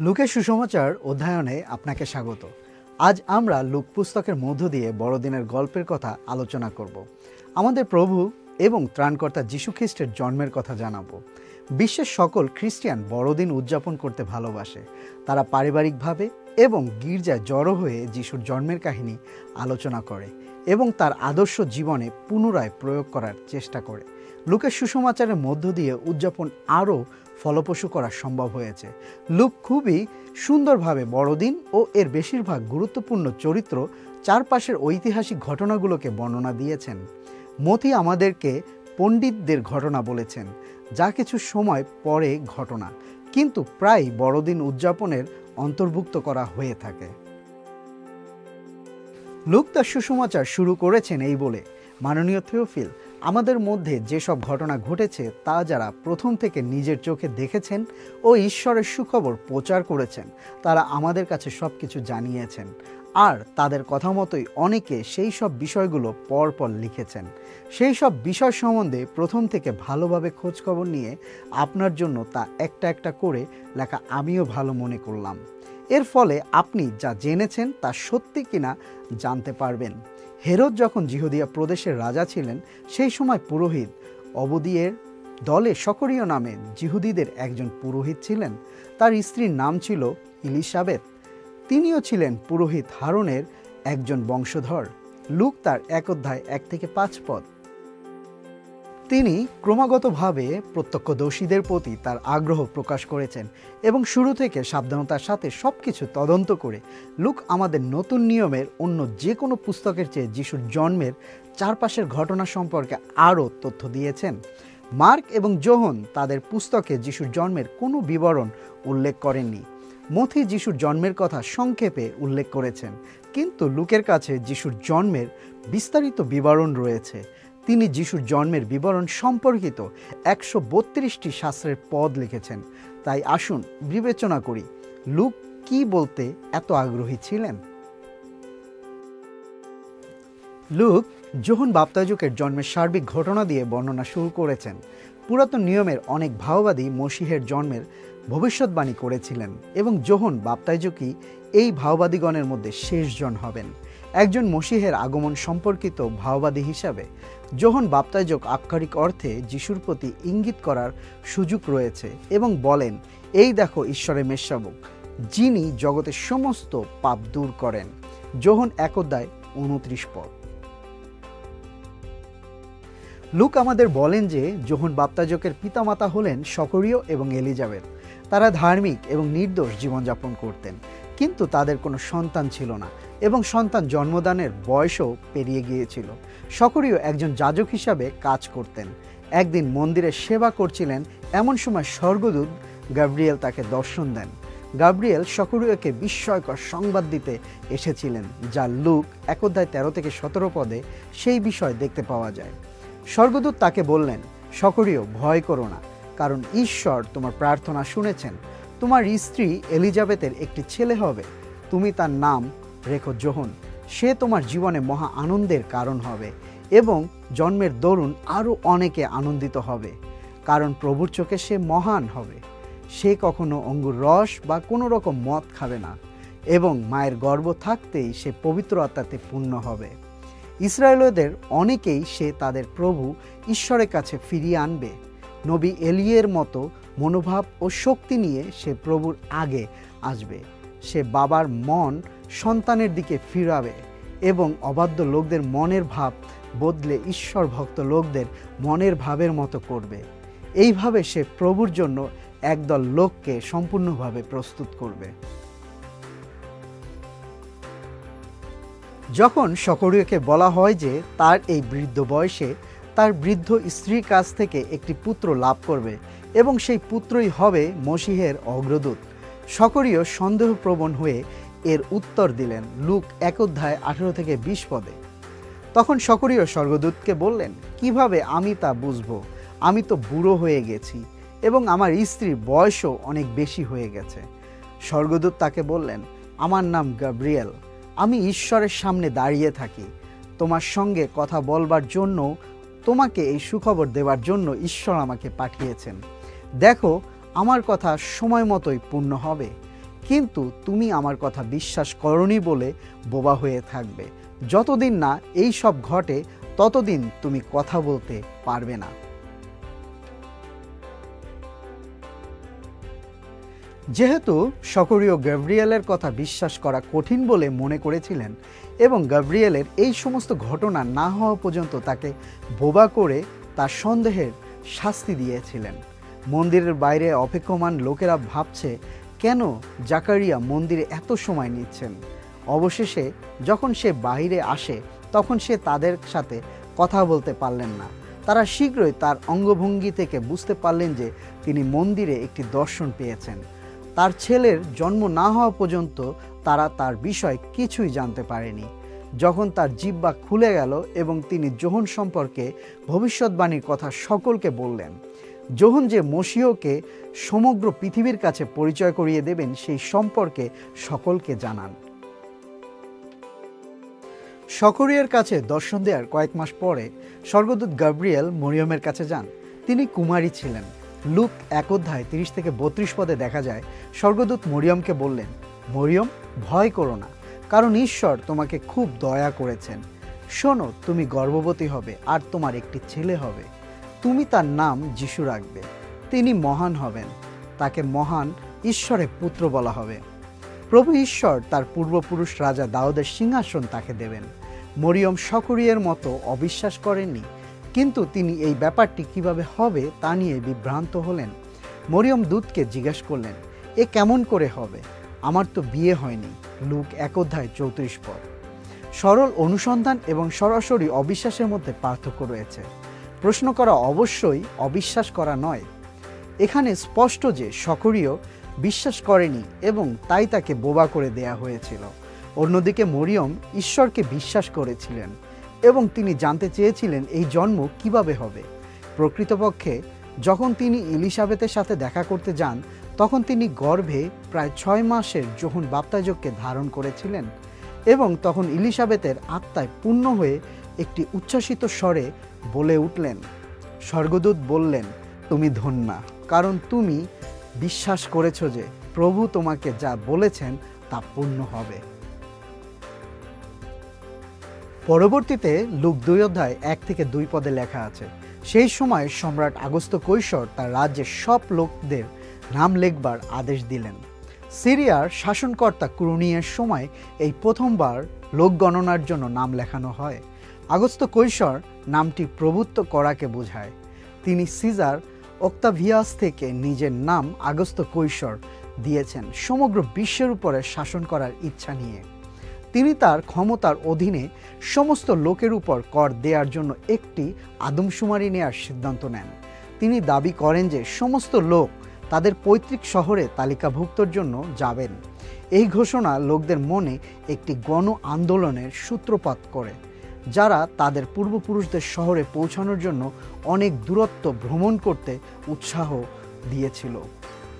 লুকের সুসমাচার অধ্যয়নে আপনাকে স্বাগত। আজ আমরা লুক পুস্তকের মধ্য দিয়ে বড়দিনের গল্পের কথা আলোচনা করব। আমাদের প্রভু এবং ত্রাণকর্তা যীশু খ্রিস্টের জন্মের কথা জানাব। বিশ্বের সকল খ্রিস্টিয়ান বড়দিন উদযাপন করতে ভালোবাসে। তারা পারিবারিকভাবে এবং গির্জায় জড়ো হয়ে যিশুর জন্মের কাহিনী আলোচনা করে এবং তার আদর্শ জীবনে পুনরায় প্রয়োগ করার চেষ্টা করে। লুকের সুসমাচারের মধ্য দিয়ে উদযাপন আরও ফলপ্রসূ করা সম্ভব হয়েছে। লুক খুবই সুন্দরভাবে বড়দিন ও এর বেশিরভাগ গুরুত্বপূর্ণ চরিত্র চারপাশের ঐতিহাসিক ঘটনাগুলোকে বর্ণনা দিয়েছেন। মতি আমাদেরকে পণ্ডিতদের ঘটনা বলেছেন, যা কিছু সময় পরে ঘটনা, কিন্তু প্রায় বড়দিন উদযাপনের অন্তর্ভুক্ত করা হয়ে থাকে। লুক তার সুসমাচার শুরু করেছেন এই বলে। মাননীয় থিওফিল আমাদের মধ্যে যেসব ঘটনা ঘটেছে তা যারা প্রথম থেকে নিজের চোখে দেখেছেন ও ঈশ্বরের সুখবর প্রচার করেছেন, তারা আমাদের কাছে সব কিছু জানিয়েছেন। আর তাদের কথা মতোই অনেকে সেই সব বিষয়গুলো পরপর লিখেছেন। সেই সব বিষয় সম্বন্ধে প্রথম থেকে ভালোভাবে খোঁজখবর নিয়ে আপনার জন্য তা একটা একটা করে লেখা আমিও ভালো মনে করলাম। এর ফলে আপনি যা জেনেছেন তা সত্যি কিনা জানতে পারবেন। হেরোদ যখন জিহুদিয়া প্রদেশের রাজা ছিলেন, সেই সময় পুরোহিত অবদিয়ের দলে সকরীয় নামে জিহুদিদের একজন পুরোহিত ছিলেন। তার স্ত্রীর নাম ছিল ইলিসাবেথ তিনিও ছিলেন পুরোহিত হারনের একজন বংশধর। লুক তার এক অধ্যায় এক থেকে পাঁচ পদ। তিনি ক্রমাগতভাবে প্রত্যক্ষদর্শীদের প্রতি তার আগ্রহ প্রকাশ করেছেন এবং শুরু থেকে সাবধানতার সাথে সব কিছু তদন্ত করে লুক আমাদের নতুন নিয়মের অন্য যে কোনো পুস্তকের চেয়ে যিশুর জন্মের চারপাশের ঘটনা সম্পর্কে আরও তথ্য দিয়েছেন। মার্ক এবং জোহন তাদের পুস্তকে যিশুর জন্মের কোনো বিবরণ উল্লেখ করেননি। মথি যিশুর জন্মের কথা সংক্ষেপে উল্লেখ করেছেন, কিন্তু লুকের কাছে যিশুর জন্মের বিস্তারিত বিবরণ রয়েছে। তিনি যিশুর জন্মের বিবরণ সম্পর্কিত একশো বত্রিশটি শাস্ত্রের পদ লিখেছেন। তাই আসুন বিবেচনা করি, লুক কি বলতে এত আগ্রহী ছিলেন? লুক, যোহন বাপ্তাজুকের জন্মের সার্বিক ঘটনা দিয়ে বর্ণনা শুরু করেছেন। পুরাতন নিয়মের অনেক ভাওবাদী মসিহের জন্মের ভবিষ্যৎবাণী করেছিলেন এবং যোহন বাপ্তাজুকি এই ভাওবাদীগণের মধ্যে শেষজন হবেন। একজন মসিহের আগমন সম্পর্কিত ভাওবাদী হিসাবে যোহন বাপ্তাজক আক্ষরিক অর্থে যিশুর প্রতি ইঙ্গিত করার সুযোগ রয়েছে এবং বলেন, এই দেখো ঈশ্বরের মেষশাবক যিনি জগতের সমস্ত পাপ দূর করেন। যোহন এক অধ্যায় উনত্রিশ পদ। লুক আমাদের বলেন যে যোহন বাপ্তাজকের পিতামাতা হলেন সকরীয় এবং এলিজাবেথ। তারা ধার্মিক এবং নির্দোষ জীবনযাপন করতেন, কিন্তু তাদের কোনো সন্তান ছিল না। এবং সন্তান জন্মদানের বয়সও পেরিয়ে গিয়েছিল। সকরীয় একজন যাজক হিসাবে কাজ করতেন। একদিন মন্দিরে সেবা করছিলেন, এমন সময় স্বর্গদূত গাব্রিয়েল তাকে দর্শন দেন। গাব্রিয়েল সকরীয়কে বিস্ময়কর সংবাদ দিতে এসেছিলেন, যা লুক এক অধ্যায় তেরো থেকে সতেরো পদে সেই বিষয় দেখতে পাওয়া যায়। স্বর্গদূত তাকে বললেন সকরীয় ভয় করো না, কারণ ঈশ্বর তোমার প্রার্থনা শুনেছেন। তোমার স্ত্রী এলিজাবেথের একটি ছেলে হবে। তুমি তার নাম রেখো যোহন সে তোমার জীবনে মহা আনন্দের কারণ হবে এবং জন্মের দরুন আরও অনেকে আনন্দিত হবে, কারণ প্রভুর চোখে সে মহান হবে। সে কখনো অঙ্গুর রস বা কোনো রকম মদ খাবে না এবং মায়ের গর্ব থাকতেই সে পবিত্র আত্মাতে পূর্ণ হবে। ইসরায়েলদের অনেকেই সে তাদের প্রভু ঈশ্বরের কাছে ফিরিয়ে আনবে। নবী এলিয়ের মতো মনোভাব ও শক্তি নিয়ে সে প্রভুর আগে আসবে। সে বাবার মন সন্তানের দিকে ফিরাবে এবং অবাধ্য লোকদের মনের ভাব বদলে ঈশ্বর ভক্ত লোকদের মনের ভাবের মতো করবে। এইভাবে সে প্রভুর জন্য একদল লোককে সম্পূর্ণভাবে প্রস্তুত করবে। যখন সকরীয়কে বলা হয় যে তার এই বৃদ্ধ বয়সে তার বৃদ্ধ স্ত্রীর কাছ থেকে একটি পুত্র লাভ করবে এবং সেই পুত্রই হবে মসিহের অগ্রদূত। সকরীয় সন্দেহপ্রবণ হয়ে এর উত্তর দিলেন লুক এক অধ্যায় আঠেরো থেকে বিশ পদে। তখন সকরীয় স্বর্গদূতকে বললেন, কীভাবে আমি তা বুঝব? আমি তো বুড়ো হয়ে গেছি এবং আমার স্ত্রীর বয়সও অনেক বেশি হয়ে গেছে। স্বর্গদূত তাকে বললেন, আমার নাম গাব্রিয়েল। আমি ঈশ্বরের সামনে দাঁড়িয়ে থাকি। তোমার সঙ্গে কথা বলবার জন্য, তোমাকে এই সুখবর দেওয়ার জন্য ঈশ্বর আমাকে পাঠিয়েছেন। দেখো, আমার কথা সময় মতোই পূর্ণ হবে। কিন্তু তুমি আমার কথা বিশ্বাস করনি বলে বোবা হয়ে থাকবে। যতদিন না এই সব ঘটে, ততদিন তুমি কথা বলতে পারবে না। যেহেতু সকরীয় গ্যাব্রিয়েলের কথা বিশ্বাস করা কঠিন বলে মনে করেছিলেন এবং গ্যাব্রিয়েলের এই সমস্ত ঘটনা না হওয়া পর্যন্ত তাকে বোবা করে তার সন্দেহের শাস্তি দিয়েছিলেন। মন্দিরের বাইরে অপেক্ষমান লোকেরা ভাবছে কেন জাকারিয়া মন্দিরে এত সময় নিচ্ছেন? অবশেষে যখন সে বাইরে আসে, তখন সে তাদের সাথে কথা বলতে পারলেন না। তারা শীঘ্রই তার অঙ্গভঙ্গি থেকে বুঝতে পারলেন যে তিনি মন্দিরে একটি দর্শন পেয়েছেন। তার ছেলের জন্ম না হওয়া পর্যন্ত তারা তার বিষয় কিছুই জানতে পারেনি। যখন তার জিব্বা খুলে গেল এবং তিনি জোহন সম্পর্কে ভবিষ্যৎবাণীর কথা সকলকে বললেন যোহন যে মসিহকে সমগ্র পৃথিবীর কাছে পরিচয় করিয়ে দেবেন, সেই সম্পর্কে সকলকে জানান। সকরিয়ার কাছে দর্শন দেওয়ার কয়েক মাস পরে স্বর্গদূত গাব্রিয়েল মরিয়মের কাছে যান। তিনি কুমারী ছিলেন। লুক এক অধ্যায় তিরিশ থেকে বত্রিশ পদে দেখা যায়, স্বর্গদূত মরিয়মকে বললেন, মরিয়ম, ভয় করো না, কারণ ঈশ্বর তোমাকে খুব দয়া করেছেন। শোনো, তুমি গর্ভবতী হবে আর তোমার একটি ছেলে হবে। তুমি তার নাম যিশু রাখবে। তিনি মহান হবেন। তাকে মহান ঈশ্বরের পুত্র বলা হবে। প্রভু ঈশ্বর তার পূর্বপুরুষ রাজা দাউদের সিংহাসন তাকে দেবেন। মরিয়ম সকরিয়ের মতো অবিশ্বাস করেননি, কিন্তু তিনি এই ব্যাপারটি কীভাবে হবে তা নিয়ে বিভ্রান্ত হলেন। মরিয়ম দূতকে জিজ্ঞেস করলেন, এ কেমন করে হবে? আমার তো বিয়ে হয়নি। লুক এক অধ্যায় চৌত্রিশ পদ। সরল অনুসন্ধান এবং সরাসরি অবিশ্বাসের মধ্যে পার্থক্য রয়েছে। প্রশ্ন করা অবশ্যই অবিশ্বাস করা নয়। এখানে স্পষ্ট যে সকরীয় বিশ্বাস করেনি এবং তাই তাকে বোবা করে দেয়া হয়েছিল। অন্যদিকে মরিয়ম ঈশ্বরকে বিশ্বাস করেছিলেন এবং তিনি জানতে চেয়েছিলেন এই জন্ম কীভাবে হবে। প্রকৃতপক্ষে যখন তিনি ইলিসাবেতের সাথে দেখা করতে যান, তখন তিনি গর্ভে প্রায় ছয় মাসের যখন বাপ্তাজককে ধারণ করেছিলেন এবং তখন ইলিসাবেতের আত্মায় পূর্ণ হয়ে একটি উচ্ছ্বাসিত স্বরে বলে উঠলেন, স্বর্গদূত বললেন, তুমি ধন্যা, কারণ তুমি বিশ্বাস করেছ যে প্রভু তোমাকে যা বলেছেন তা পূর্ণ হবে। পরবর্তীতে লুক দুই অধ্যায় এক থেকে দুই পদে লেখা আছে, সেই সময় সম্রাট আগস্ত কৈশোর তার রাজ্যের সব লোকদের নাম লেখবার আদেশ দিলেন। সিরিয়ার শাসনকর্তা কুরুনিয়ের সময় এই প্রথমবার লোক গণনার জন্য নাম লেখানো হয়। আগস্ত কৈশোর নামটি প্রভুত্ব করাকে বোঝায়। তিনি সিজার অক্তাভিয়াস থেকে নিজের নাম আগস্ত কৈশোর দিয়েছেন সমগ্র বিশ্বের উপরে শাসন করার ইচ্ছা নিয়ে। তিনি তার ক্ষমতার অধীনে সমস্ত লোকের উপর কর দেওয়ার জন্য একটি আদমশুমারি নেওয়ার সিদ্ধান্ত নেন। তিনি দাবি করেন যে সমস্ত লোক তাদের পৈতৃক শহরে তালিকাভুক্তর জন্য যাবেন। এই ঘোষণা লোকদের মনে একটি গণ আন্দোলনের সূত্রপাত করে। যারা তাদের পূর্বপুরুষদের শহরে পৌঁছানোর জন্য অনেক দূরত্ব ভ্রমণ করতে উৎসাহ দিয়েছিল।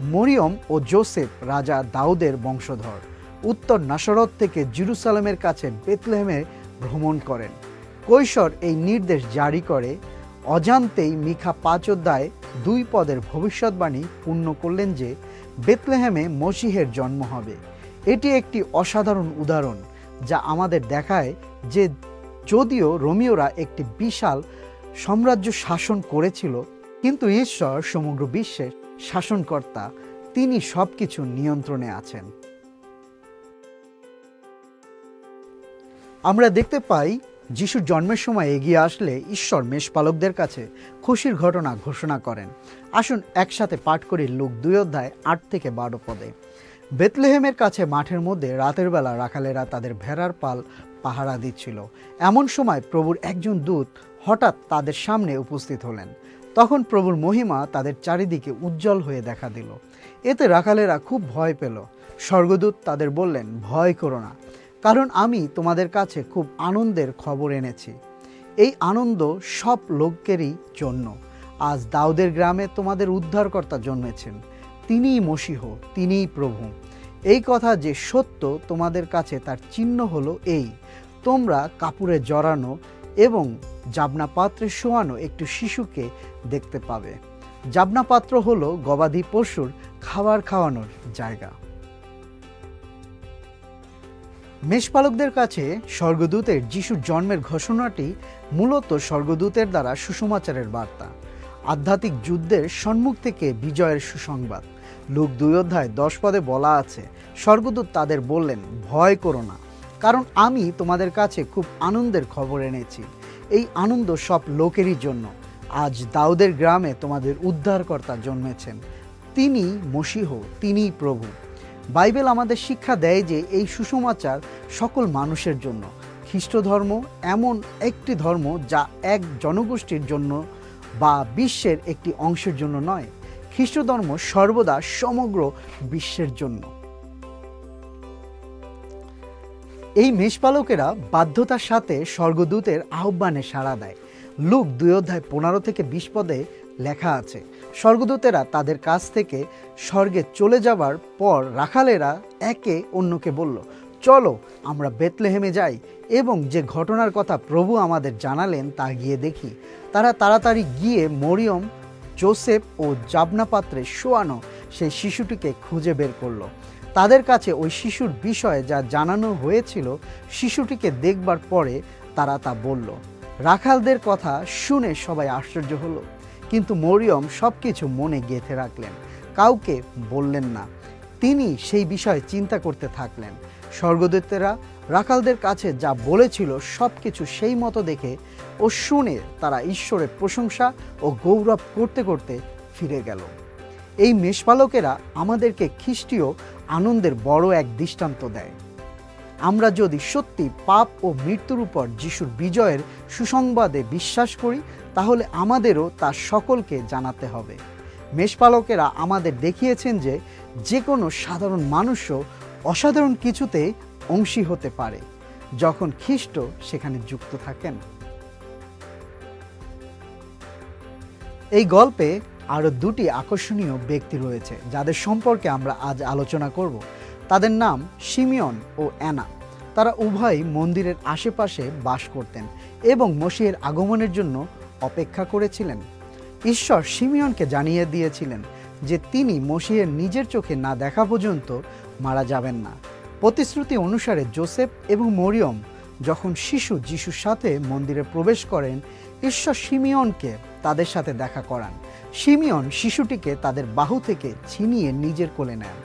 মরিয়ম ও জোসেফ রাজা দাউদের বংশধর। উত্তর নাসরত থেকে জেরুসালামের কাছে বেতলেহেমে ভ্রমণ করেন। কৈশোর এই নির্দেশ জারি করে, অজান্তেই মিখা পাঁচ অধ্যায় দুই পদের ভবিষ্যৎবাণী পূর্ণ করলেন যে, বেতলেহেমে মসিহের জন্ম হবে। এটি একটি অসাধারণ উদাহরণ যা আমাদের দেখায় যে যদিও রোমিওরা একটি বিশাল সাম্রাজ্য শাসন করেছিল, কিন্তু ঈশ্বর সমগ্র বিশ্বের শাসনকর্তা, তিনি সব কিছু নিয়ন্ত্রণে আছেন। আমরা দেখতে পাই যিশুর জন্মের সময় এগিয়ে আসলে ঈশ্বর মেষপালকদের কাছে খুশির ঘটনা ঘোষণা করেন। আসুন একসাথে পাঠ করি লোক দুই অধ্যায় আট থেকে বারো পদে। বেতলেহেমের কাছে মাঠের মধ্যে রাতের বেলা রাখালেরা তাদের ভেড়ার পাল পাহারা দিচ্ছিল। এমন সময় প্রভুর একজন দূত হঠাৎ তাদের সামনে উপস্থিত হলেন। তখন প্রভুর মহিমা তাদের চারিদিকে উজ্জ্বল হয়ে দেখা দিল। এতে রাখালেরা খুব ভয় পেল। স্বর্গদূত তাদের বললেন, ভয় করো না, কারণ আমি তোমাদের কাছে খুব আনন্দের খবর এনেছি। এই আনন্দ সব লোকেরই জন্য। আজ দাউদের গ্রামে তোমাদের উদ্ধারকর্তা জন্মেছেন। তিনিই মসিহ, তিনিই প্রভু। এই কথা যে সত্য তোমাদের কাছে তার চিহ্ন হলো এই, তোমরা কাপড়ে জড়ানো এবং জাবনা পাত্রে শোয়ানো একটু শিশুকে দেখতে পাবে। জাবনা পাত্র হলো গবাদি পশুর খাবার খাওয়ানোর জায়গা। মেষপালকদের কাছে স্বর্গদূতের যিশুর জন্মের ঘোষণাটি মূলত স্বর্গদূতের দ্বারা সুসমাচারের বার্তা। আধ্যাত্মিক যুদ্ধের সম্মুখ থেকে বিজয়ের সুসংবাদ। লোক দুই অধ্যায় দশ পদে বলা আছে, স্বর্গদূত তাদের বললেন, ভয় করো না, কারণ আমি তোমাদের কাছে খুব আনন্দের খবর এনেছি। এই আনন্দ সব লোকেরই জন্য। আজ দাউদের গ্রামে তোমাদের উদ্ধারকর্তা জন্মেছেন। তিনি মসিহ, তিনিই প্রভু। বাইবেল আমাদের শিক্ষা দেয় যে এই সুসমাচার সকল মানুষের জন্য। খ্রিস্ট ধর্ম এমন একটি ধর্ম যা এক জনগোষ্ঠীর জন্য বা বিশ্বের একটি অংশের জন্য নয় খ্রিস্ট ধর্ম সর্বদা সমগ্র বিশ্বের জন্য। এই মেষপালকেরা বাধ্যতার সাথে স্বর্গদূতের আহ্বানে সাড়া দেয়। লুক দুই অধ্যায় পনেরো থেকে বিশ পদে লেখা আছে, স্বর্গদূতেরা তাদের কাছ থেকে স্বর্গে চলে যাবার পর রাখালেরা একে অন্যকে বলল, চলো, আমরা বেতলেহেমে যাই এবং যে ঘটনার কথা প্রভু আমাদের জানালেন তা গিয়ে দেখি। তারা তাড়াতাড়ি গিয়ে মরিয়ম জোসেফ ও জাবনা পাত্রে শোয়ানো সেই শিশুটিকে খুঁজে বের করল। তাদের কাছে ওই শিশুর বিষয়ে যা জানানো হয়েছিল, শিশুটিকে দেখবার পরে তারা তা বলল। রাখালদের কথা শুনে সবাই আশ্চর্য হলো, কিন্তু মরিয়ম সব কিছু মনে গেঁথে রাখলেন। কাউকে বললেন না। তিনি সেই বিষয়ে চিন্তা করতে থাকলেন। স্বর্গদূতেরা রাখালদের কাছে যা বলেছিল সব কিছু সেই মতো দেখে ও শুনে তারা ঈশ্বরের প্রশংসা ও গৌরব করতে করতে ফিরে গেল। এই মেষপালকেরা আমাদেরকে খ্রিস্টীয় আনন্দের বড় এক দৃষ্টান্ত দেয়। আমরা যদি সত্যি পাপ ও মৃত্যুর উপর যিশুর বিজয়ের সুসংবাদে বিশ্বাস করি, তাহলে আমাদেরও তা সকলকে জানাতে হবে। মেষপালকেরা আমাদের দেখিয়েছেন যে যে কোনো সাধারণ মানুষও অসাধারণ কিছুতে অংশী হতে পারে, যখন খ্রিস্ট সেখানে যুক্ত থাকেন। এই গল্পে আরও দুটি আকর্ষণীয় ব্যক্তি রয়েছে, যাদের সম্পর্কে আমরা আজ আলোচনা করব। তাদের নাম সিমিয়ন ও অ্যানা। তারা উভয়ই মন্দিরের আশেপাশে বাস করতেন এবং মসিহের আগমনের জন্য অপেক্ষা করেছিলেন। ঈশ্বর সিমিয়নকে জানিয়ে দিয়েছিলেন যে তিনি মসিহের নিজের চোখে না দেখা পর্যন্ত মারা যাবেন না। প্রতিশ্রুতি অনুসারে জোসেফ এবং মরিয়ম যখন শিশু যিশুর সাথে মন্দিরে প্রবেশ করেন ঈশ্বর সিমিয়নকে তাদের সাথে দেখা করান। সিমিয়ন শিশুটিকে তাদের বাহু থেকে ছিনিয়ে নিজের কোলে নেন।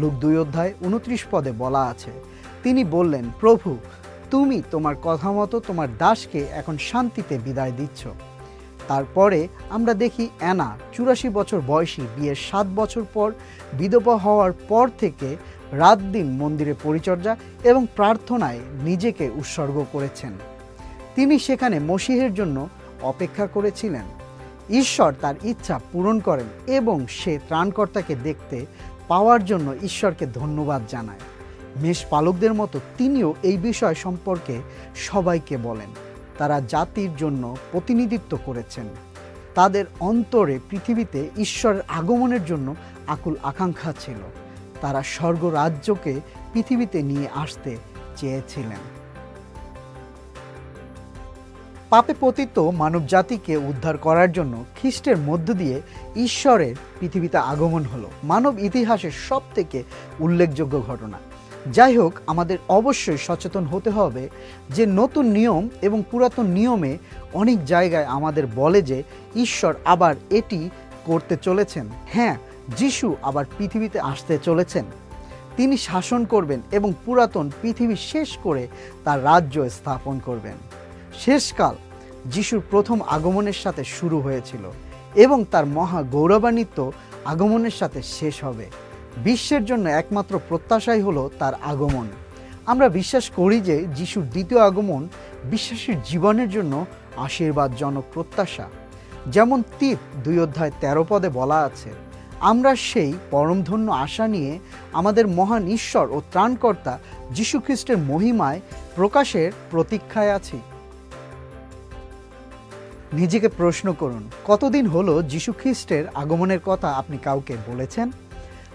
লুক দুই অধ্যায় উনত্রিশ পদে বলা আছে, তিনি বললেন, প্রভু, তুমি তোমার কথা মতো তোমার দাসকে এখন শান্তিতে বিদায় দিচ্ছ। তারপরে আমরা দেখি অ্যানা, চুরাশি বছর বয়সী, বিয়ের সাত বছর পর, বিধবা হওয়ার পর থেকে রাত দিন মন্দিরে পরিচর্যা এবং প্রার্থনায় নিজেকে উৎসর্গ করেছেন। তিনি সেখানে মসিহের জন্য অপেক্ষা করেছিলেন। ঈশ্বর তার ইচ্ছা পূরণ করেন এবং সে ত্রাণকর্তাকে দেখতে পাওয়ার জন্য ঈশ্বরকে ধন্যবাদ জানায়। মেষ পালকদের মতো তিনিও এই বিষয় সম্পর্কে সবাইকে বলেন। তারা জাতির জন্য প্রতিনিধিত্ব করেছেন। তাদের অন্তরে পৃথিবীতে ঈশ্বরের আগমনের জন্য আকুল আকাঙ্ক্ষা ছিল। তারা স্বর্গরাজ্যকে পৃথিবীতে নিয়ে আসতে চেয়েছিলেন। পাপে পতিত মানব জাতিকে উদ্ধার করার জন্য খ্রিস্টের মধ্য দিয়ে ঈশ্বরের পৃথিবীতে আগমন হলো, মানব ইতিহাসের সব থেকে উল্লেখযোগ্য ঘটনা। যাই হোক, আমাদের অবশ্যই সচেতন হতে হবে যে নতুন নিয়ম এবং পুরাতন নিয়মে অনেক জায়গায় আমাদের বলে যে ঈশ্বর আবার এটি করতে চলেছেন। হ্যাঁ যিশু আবার পৃথিবীতে আসতে চলেছেন। তিনি শাসন করবেন এবং পুরাতন পৃথিবী শেষ করে তার রাজ্য স্থাপন করবেন। শেষকাল যিশুর প্রথম আগমনের সাথে শুরু হয়েছিল এবং তার মহা গৌরবান্বিত আগমনের সাথে শেষ হবে। বিশ্বের জন্য একমাত্র প্রত্যাশাই হলো তার আগমন। আমরা বিশ্বাস করি যে যিশুর দ্বিতীয় আগমন বিশ্বাসীর জীবনের জন্য আশীর্বাদজনক প্রত্যাশা। যেমন তীত দুই অধ্যায় তেরো পদে বলা আছে, আমরা সেই পরমধন্য আশা নিয়ে আমাদের মহান ঈশ্বর ও ত্রাণকর্তা যীশুখ্রিস্টের মহিমায় প্রকাশের প্রতীক্ষায় আছি। নিজেকে প্রশ্ন করুন, কতদিন হলো যীশুখ্রিস্টের আগমনের কথা আপনি কাউকে বলেছেন?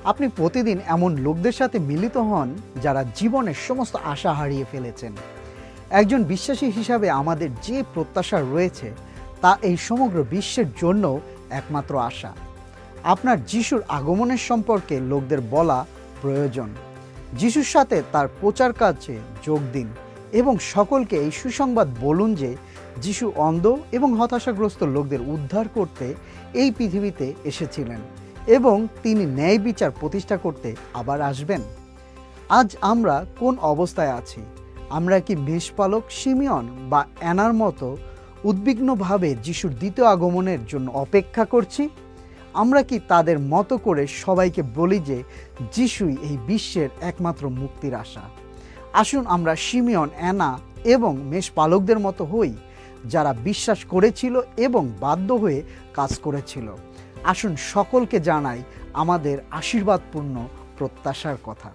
আপনি প্রতিদিন এমন লোকদের সাথে মিলিত হন যারা জীবনের সমস্ত আশা হারিয়ে ফেলেছেন। একজন বিশ্বাসী হিসাবে আমাদের যে প্রত্যাশা রয়েছে, তা এই সমগ্র বিশ্বের জন্য একমাত্র আশা। আপনার যিশুর আগমনের সম্পর্কে লোকদের বলা প্রয়োজন। যিশুর সাথে তার প্রচার কাজে যোগ দিন এবং সকলকে এই সুসংবাদ বলুন যে যিশু অন্ধ এবং হতাশাগ্রস্ত লোকদের উদ্ধার করতে এই পৃথিবীতে এসেছিলেন এবং তিনি ন্যায় বিচার প্রতিষ্ঠা করতে আবার আসবেন। আজ আমরা কোন অবস্থায় আছি? আমরা কি মেষপালক, সিমিয়ন বা অ্যানার মতো উদ্বিগ্নভাবে যিশুর দ্বিতীয় আগমনের জন্য অপেক্ষা করছি? আমরা কি তাদের মতো করে সবাইকে বলি যে যিশুই এই বিশ্বের একমাত্র মুক্তির আশা? আসুন আমরা সিমিয়ন, অ্যানা এবং মেষপালকদের মতো হই যারা বিশ্বাস করেছিল এবং বাধ্য হয়ে কাজ করেছিল। আসুন সকলকে জানাই আমাদের আশীর্বাদপূর্ণ প্রত্যাশার কথা।